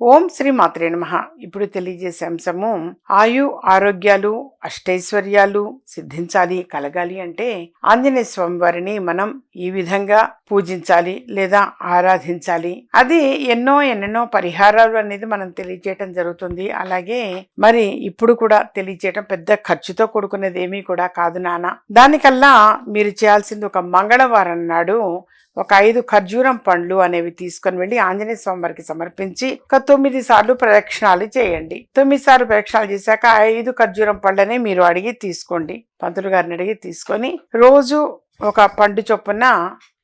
ఓం శ్రీ మాత్రే నమ. ఇప్పుడు తెలియజేసే అంశము ఆయు ఆరోగ్యాలు అష్టైశ్వర్యాలు సిద్ధించాలి కలగాలి అంటే ఆంజనేయ స్వామి వారిని మనం ఈ విధంగా పూజించాలి లేదా ఆరాధించాలి. అది ఎన్నో ఎన్నెన్నో పరిహారాలు అనేది మనం తెలియజేయటం జరుగుతుంది. అలాగే మరి ఇప్పుడు కూడా తెలియజేయటం పెద్ద ఖర్చుతో కూడుకునేది ఏమీ కూడా కాదు నాన్న దానికల్లా మీరు చేయాల్సింది ఒక మంగళవారం నాడు ఒక ఐదు ఖర్జూరం పండ్లు అనేవి తీసుకొని వెళ్ళి ఆంజనేయ స్వామి వారికి సమర్పించి ఒక తొమ్మిది సార్లు ప్రదక్షిణాలు చేయండి. తొమ్మిది సార్లు ప్రదక్షిణాలు చేశాక ఐదు ఖర్జూరం పళ్ళని మీరు అడిగి తీసుకోండి. పంతులు గారిని అడిగి తీసుకొని రోజు ఒక పండు చొప్పున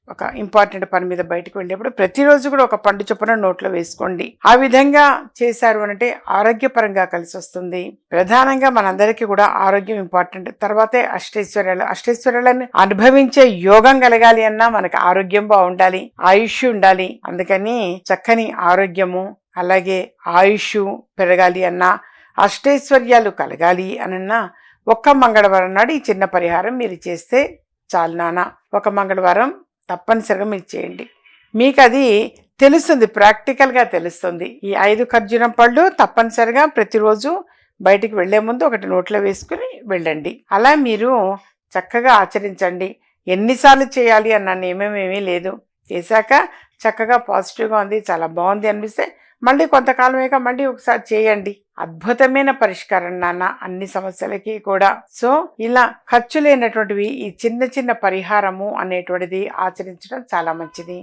ఒక ఇంపార్టెంట్ పని మీద బయటకు వెళ్ళేప్పుడు ప్రతిరోజు కూడా ఒక పండు చొప్పున నోట్లో వేసుకోండి. ఆ విధంగా చేశారు అంటే ఆరోగ్యపరంగా కలిసి వస్తుంది. ప్రధానంగా మనందరికీ కూడా ఆరోగ్యం ఇంపార్టెంట్ తర్వాతే అష్టైశ్వర్యాలు. అష్టైశ్వర్యాలను అనుభవించే యోగం కలగాలి అన్నా మనకు ఆరోగ్యం బాగుండాలి. ఆయుష్ ఉండాలి. అందుకని చక్కని ఆరోగ్యము అలాగే ఆయుష్ పెరగాలి అన్నా అష్టైశ్వర్యాలు కలగాలి అనన్నా ఒక్క మంగళవారం నాడు ఈ చిన్న పరిహారం మీరు చేస్తే చాలు నాన్న. ఒక మంగళవారం తప్పనిసరిగా మీరు చేయండి. మీకు అది తెలుస్తుంది ప్రాక్టికల్గా తెలుస్తుంది. ఈ ఐదు ఖర్జూరం పళ్ళు తప్పనిసరిగా ప్రతిరోజు బయటికి వెళ్ళే ముందు ఒకటి నోట్లో వేసుకుని వెళ్ళండి. అలా మీరు చక్కగా ఆచరించండి. ఎన్నిసార్లు చేయాలి అన్న నియమం లేదు. చేశాక చక్కగా పాజిటివ్గా ఉంది చాలా బాగుంది అనిపిస్తే మళ్ళీ కొంతకాలమేక మళ్ళీ ఒకసారి చేయండి. అద్భుతమైన పరిష్కారం నాన్న అన్ని సమస్యలకి కూడా. సో ఇలా ఖర్చు లేనటువంటివి ఈ చిన్న చిన్న పరిహారము అనేటువంటిది ఆచరించడం చాలా మంచిది.